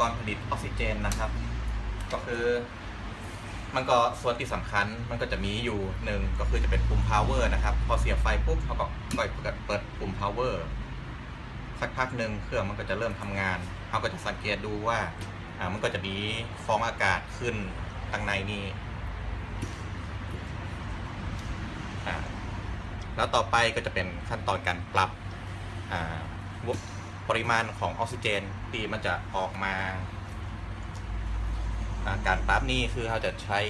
กรผลิตออกซิเจนนะครับ ก็คือ มันก็ส่วนที่สำคัญมันก็จะมีอยู่หนึ่งก็คือจะเป็นปุ่ม power นะครับ พอเสียบไฟปุ๊บเขาก็ปล่อยเปิดปุ่ม power สักพักหนึ่งเครื่องมันก็จะเริ่มทำงานเขาก็จะสังเกตดูว่าอ่ามันก็จะมีฟองอากาศขึ้นทางในนี่แล้วต่อไปก็จะเป็นขั้นตอนการปรับอ่า ปริมาณของออกซิเจนที่มันจะออกมาการปรับนี่คือเราจะใช้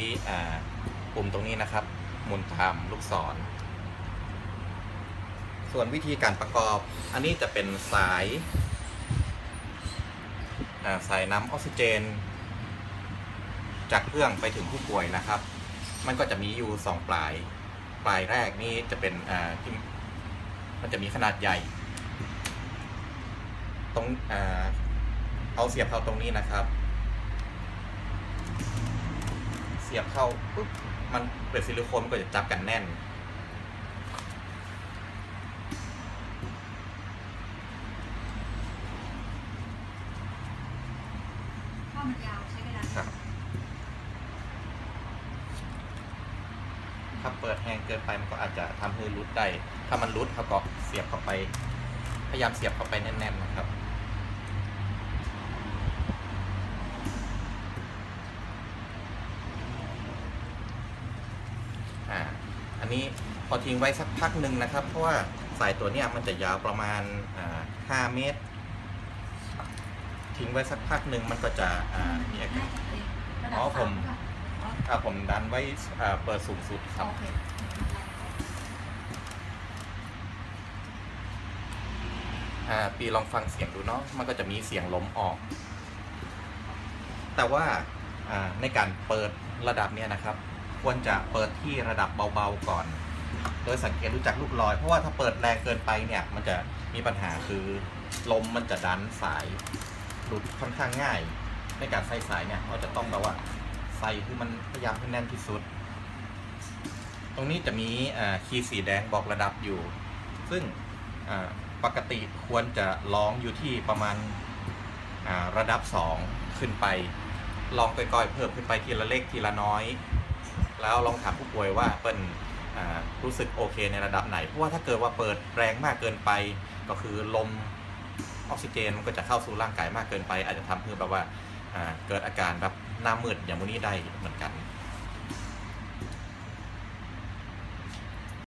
ปุ่มตรงนี้นะครับหมุนตามลูกศร ส่วนวิธีการประกอบ อันนี้จะเป็นสายาสายน้ำออกซิเจน จากเครื่องไปถึงผู้ป่วยนะครับ มันก็จะมีอยู่สองปลาย ปลายแรกนี่จะเป็นที่มันจะมีขนาดใหญ่ ตรงอ่าเอาเสียบเข้าตรงนี้นะครับ เสียบเข้าปุ๊บมันเป็นซิลิโคนมันก็จะจับกันแน่น ข้อมันยาวใช้เวลาครับ ถ้าเปิดแห้งเกินไปมันก็อาจจะทำให้รุดได้ ถ้ามันรุดเขาก็เสียบเข้าไป พยายามเสียบเข้าไปแน่น ๆ นะครับ อ่า อั นนี้พอทิ้งไว้สักพักหนึ่งนะครับ เพราะว่าสายตัวเนี้ยมันจะยาวประมาณอ่า5เมตร ทิ้งไว้สักพักหนึ่งมันก็จะอ่ามีอาการระดับอ๋อผมสาค่ะอ๋ออ่าผมดันไว้อ่าเปิดสูงสุดครับโอเคอ่าปีลองฟังเสียงดูเนาะมันก็จะมีเสียงล้มออก แต่ว่าอ่าในการเปิดระดับเนี้ยนะครับ ควรจะเปิดที่ระดับเบาๆก่อน โดยสังเกตรู้จักลูกลอย เพราะว่าถ้าเปิดแรงเกินไปเนี่ย มันจะมีปัญหาคือลมมันจะดันสายหลุดค่อนข้างง่าย ในการใส่สายเนี่ยเราจะต้องแบบว่าใส่คือมันพยายามให้แน่นที่สุด ตรงนี้จะมีคีย์สีแดงบอกระดับอยู่ ซึ่งปกติควรจะร้องอยู่ที่ประมาณาระดับ 2 ขึ้นไป ลองก่อยๆเพิ่มขึ้นไปทีละเล็กทีละน้อย แล้วลองถามผู้ป่วยว่าเปิ้ลรู้สึกโอเคในระดับไหน เพราะว่าถ้าเกิดว่าเปิดแรงมากเกินไป ก็คือลมออกซิเจนมันก็จะเข้าสู่ร่างกายมากเกินไป อาจจะทำให้แบบว่าเกิดอาการแบบหน้ามืดอย่างวันนี้ได้เหมือนกัน